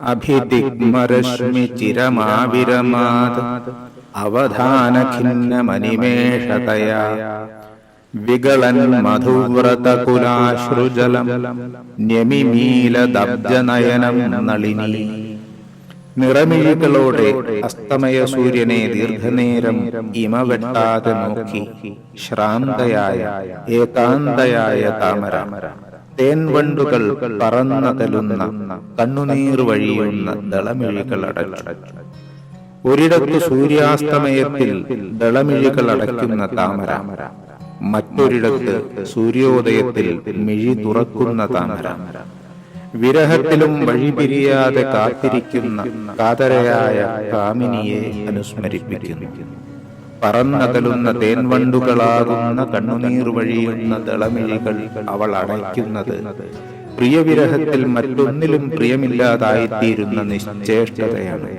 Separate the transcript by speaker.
Speaker 1: അഭിദിഗ്മരശ്മിചിരമാവിരമാത് അവധാനഖിന്നമനിമേഷതയാ. വികളൻ മധുവ്രതകുലാശ്രുജലം ന്യമിമീലദബ്ജനയനം നളിനി. നിറമിഴികളോടെ അസ്തമയ സൂര്യനെ ദീർഘനേരം ഇമവെട്ടാതെ നോക്കി ശ്രാന്തയായ ഏകാന്തയായ താമര. തേൻവണ്ടുകൾ പറന്നകലുന്ന കണ്ണുനീർ വഴിയുന്ന ദളമിഴികൾ അടച്ചു ഒരിടത്ത് സൂര്യാസ്തമയത്തിൽ ദളമിഴികൾ അടയ്ക്കുന്ന താമര. മറ്റൊരിടത്ത് സൂര്യോദയത്തിൽ മിഴി തുറക്കുന്ന താമര. വിരഹത്തിലും വഴിപിരിയാതെ കാത്തിരിക്കുന്ന കാതരയായ കാമിനിയെ അനുസ്മരിപ്പിക്കുന്നു. പറന്നകലുന്ന തേൻവണ്ടുകളാകുന്ന കണ്ണുനീർ വഴിയുന്ന ദളമിഴികൾ അവൾ അടയ്ക്കുന്നത്. പ്രിയവിരഹത്തിൽ മറ്റൊന്നിലും പ്രിയമില്ലാതായിത്തീരുന്ന നിശ്ചേഷ്ടതയാണ്.